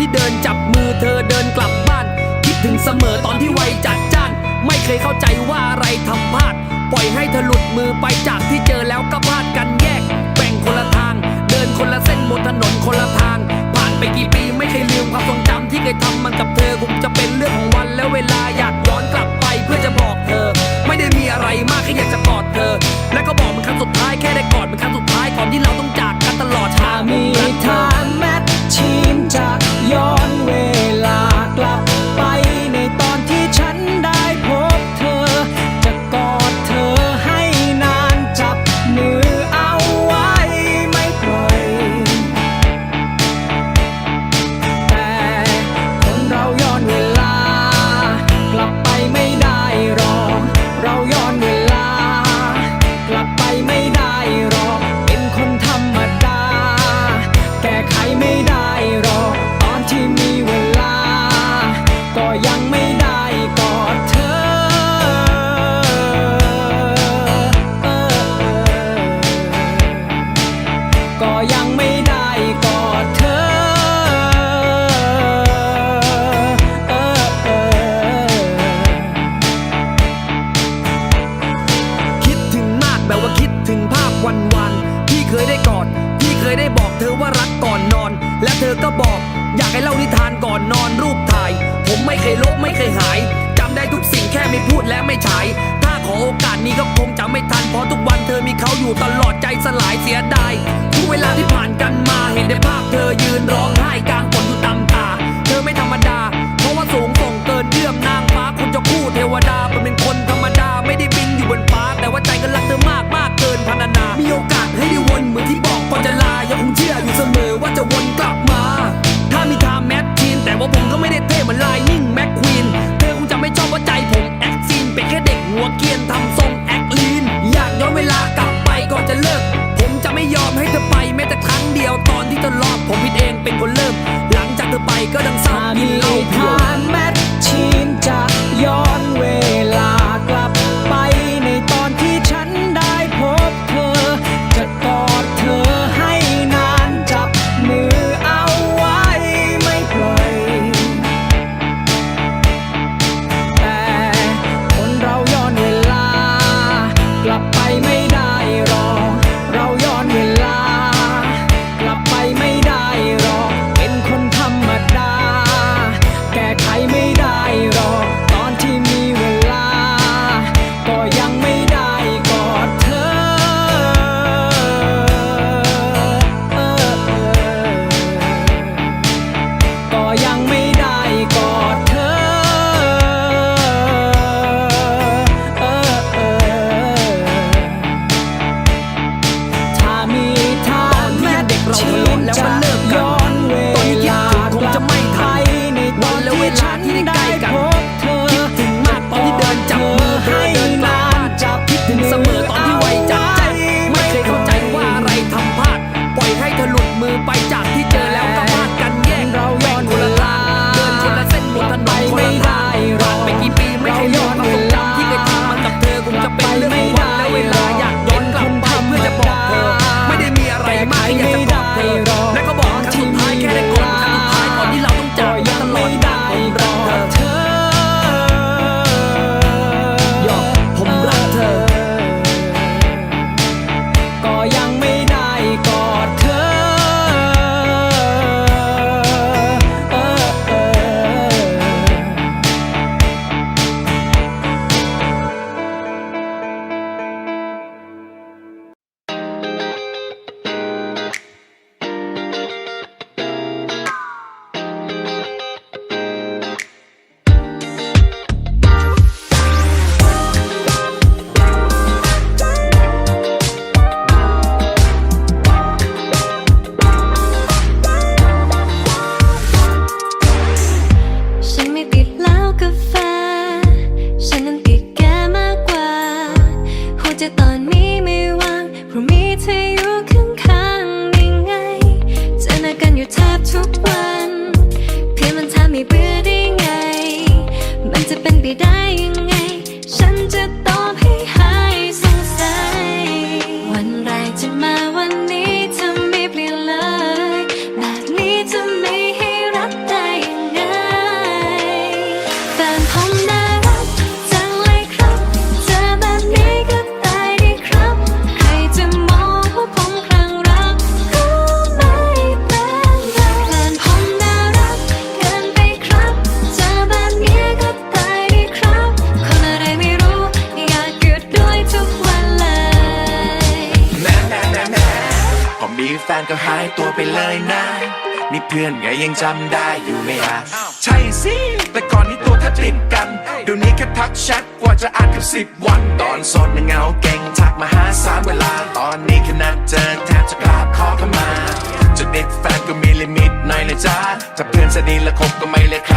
ที่เดินจับมือเธอเดินกลับบ้าน คิดถึงเสมอตอนที่ไวจัดจ้าน ไม่เคยเข้าใจว่าอะไรทำพลาด ปล่อยให้เธอหลุดมือไปจากที่เจอแล้วก็พลาดกันแยก แบ่งคนละทาง เดินคนละเส้นบนถนนคนละทาง ผ่านไปกี่ปีไม่เคยลืมความทรงจำที่เคยทำมันกับเธอคงจะเป็นเรื่องของวันและเวลาอยากย้อนกลับไปเพื่อจะบอกเธอ ไม่ได้มีอะไรมากแค่อยากจะกอดเธอ และก็บอกมันครั้งสุดท้ายแค่ได้กอดมันครั้งสุดท้ายก่อนที่เราต้องจากกันตลอดทางมีทางแมทชีม ย้อนเว ไม่ทันเพราะทุกวันเธอมีเขาอยู่ตลอดใจสลายเสียดายทุกเวลาที่ผ่านกันมาเห็นได้ภาพ ผมผิดเองเป็นคนเริ่ม หลังจากเธอไปก็ดังเศร้ากินเหล้าเพียว อยู่ข้างๆยังไงจอน้ากันอยู่แทบทุกวัน เพียงมันทำให้เบื่อได้ไง มันจะเป็นไปได้ยังไง เพื่อนไงยังจำได้อยู่ไหมฮะใช่สิ แต่ก่อนนี้ตัวแทบติดกันเดี๋ยวนี้แค่ทักแชทกว่าจะอ่านกับสิบวัน ตอนโสดน่ะเหงาเก่งทักมาหาสามเวลา ตอนนี้แค่นัดเจอแทบจะกราบขอเข้ามาจะติดแฟนก็มีลิมิตหน่อยนะจ๊ะถ้าเพื่อนสนิทและคบก็ไม่เลยใคร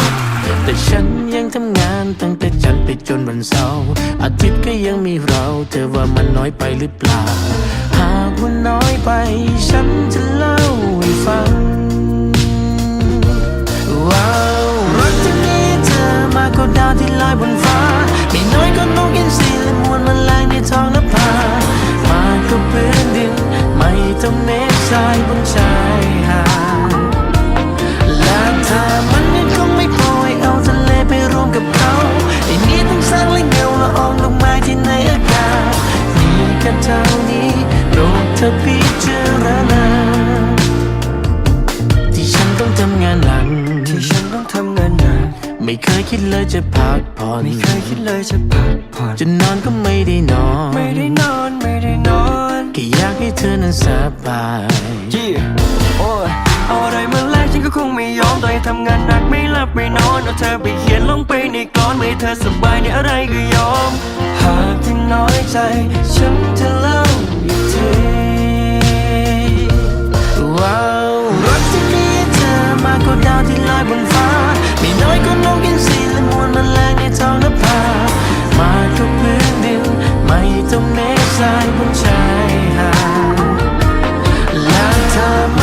ทำงานตั้งแต่จันทร์ไปจนวันเสาร์อาทิตย์ก็ยังมีเรา เธอว่ามันน้อยไปหรือเปล่า หากว่าน้อยไป ฉันจะเล่าให้ฟัง ว้าวรักที่มีเธอมากกว่าดาวที่ลอยบนฟ้า ไม่น้อยก็นกอินทรีและมวลแมลงในท้องนภามากกว่าพื้นดิน ไม่ต้องเมฆทรายบนชายหาด จะพักผ่อนไม่เคยคิดเลยจะพักผ่อนจะนอนก็ไม่ได้นอน ไม่ได้นอนไม่ได้นอนแค่อยากให้เธอนั้นสบายยี่โอ้ยเอาอะไรมาแลกฉันก็คงไม่ยอมต่อให้ทำงานหนักไม่หลับไม่นอนเอาเธอไปเขียนลงไปในกลอนไม่ให้เธอสบายในอะไรก็ยอม หากที่น้อยใจ ฉันจะเล่าอีกทีว้าวรักที่มีเธอมากกว่าดาวที่ลอยบนฟ้า ไม่น้อยก็นกอินทรีและ มันแรงในท้องนภามากกพื้นดินไม่ต้องเมฆสายบนชายหาดแล้วเธอ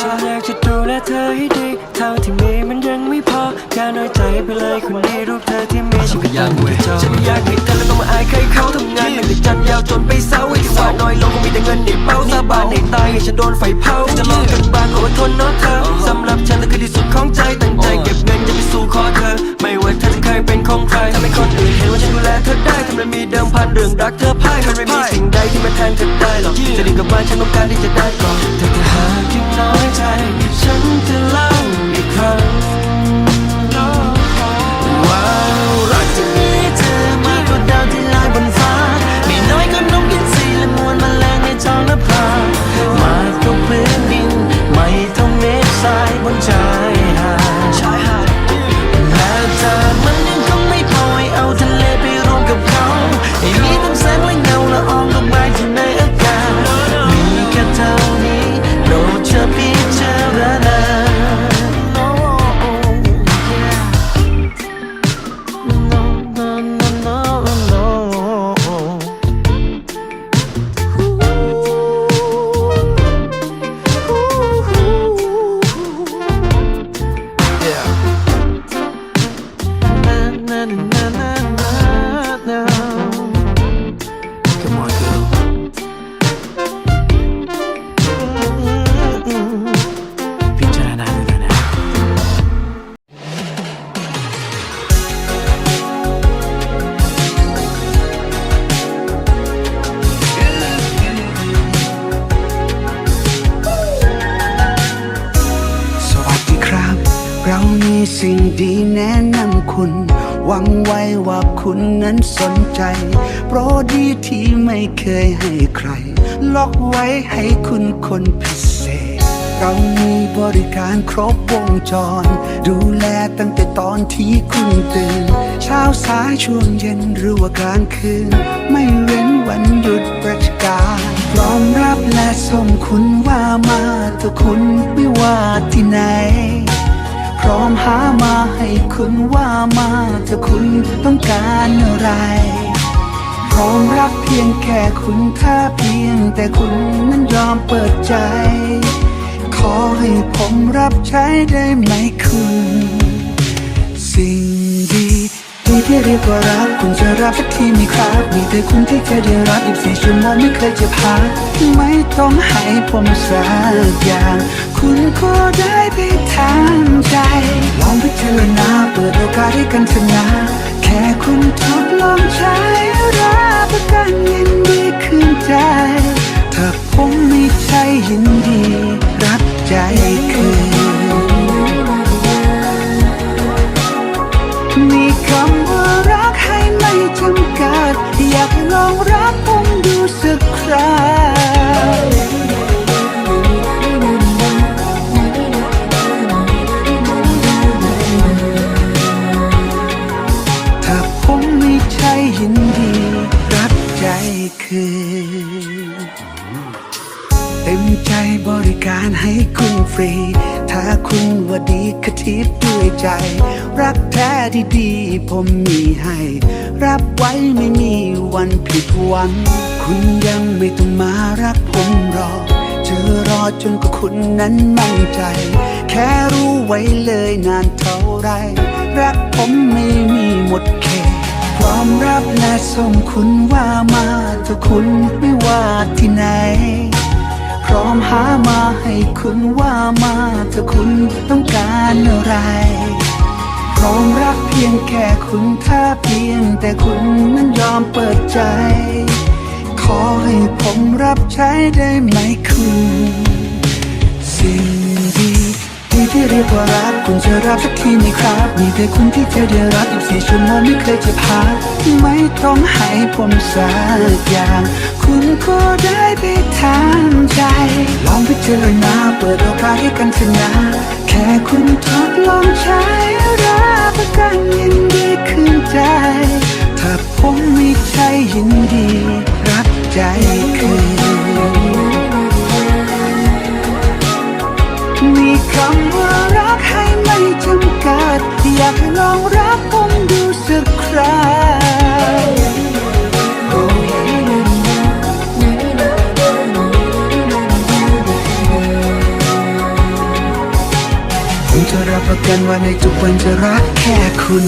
ฉันอยากจะดูแลเธอให้ดีเท่าที่มีมันยังไม่พออย่าน้อยใจไปเลยคนดีรูปเธอที่มีฉันก็อยากมีจอฉันไม่อยากให้เธอแล้วต้องมาอายใครเขาทำงานหนักแต่จันทร์ยาวจนไปเศร้าไอ้ที่ว่าน้อยลงก็มีแต่เงินในเป้าสาบานในตายให้ฉันโดนไฟเผาจะลองกันบ้างขออดทนเนาะเธอสำหรับฉันเธอคือที่สุดของใจตั้งใจเก็บเงินจะไปสู่ขอเธอ ไม่ว่าเธอจะเคยเป็นของใครทำให้คนอื่นเห็นว่าฉันดูแลเธอได้ทำไมมีเดิมพันเรื่องรักเธอพ่ายมันไม่มีสิ่งใดที่มาแทนเธอได้หรอกจะดิ่งกับบ้านฉันต้องการที่จะได้ก่อนแต่ถ้าหา กยังน้อยใจฉันจะ สิ่งดีแนะนำคุณ หวังไว้ว่าคุณนั้นสนใจ โปรดดีที่ไม่เคยให้ใคร ล็อกไว้ให้คุณคนพิเศษ เรามีบริการครบวงจร ดูแลตั้งแต่ตอนที่คุณตื่น เช้าสายช่วงเย็นหรือว่ากลางคืน ไม่เว้นวันหยุดราชการพร้อมรับและส่งคุณว่ามาถ้าคุณไม่ว่าที่ไหน ร้อมหามาให้คุณว่ามาถ้าคุณต้องการอะไรพร้อมรับเพียงแค่คุณถ้าเพียง แต่คุณนั้นยอมเปิดใจ ขอให้ผมรับใช้ได้ไหมคุณ สิ่ง มีที่เรียกว่ารักคุณจะรับสักทีไหมครับ มีแต่คุณที่จะได้รับ24ชั่วโมงไม่เคยจะพักไม่ต้องให้ผมสักอย่าง คุณก็ได้ไปทางใจ ลองพิจารณาเปิดโอกาสให้กันเถอะนะแค่คุณทดลองใช้รับประกันยินดีคืนใจ ถ้าผมไม่ใช่ยินดีรับใจคืนมีค ใจ รักแท้ที่ดีผมมีให้ รับไว้ไม่มีวันผิดหวัง คุณยังไม่ต้องมารักผมรอกจะรอจนกว่าคุณนั้นมั่นใจ แค่รู้ไว้เลยนานเท่าไร รักผมไม่มีหมดเขตพร้อมรับและส่งคุณว่ามาถ้าคุณไม่ว่าที่ไหน พร้อมหามาให้คุณว่ามาถ้าคุณต้องการอะไร พร้อมรักเพียงแค่คุณถ้าเพียง แต่คุณนั้นยอมเปิดใจ ขอให้ผมรับใช้ได้ไหมคุณ สิ่งดี ที่ที่เรียกว่ารักคุณจะรับสักทีไหมครับมีแต่คุณที่จะได้รับ24ชั่วโมงไม่เคยจะพักไม่ต้องให้ผมสักอย่าง คุณก็ได้ไปทางใจ ลองพิจารณาเปิดโอกาสให้กันเถอะนะแค่คุณทดลองใช้รับประกันยินดีคืนใจ ว่าในทุกวันจะรักแค่คุณ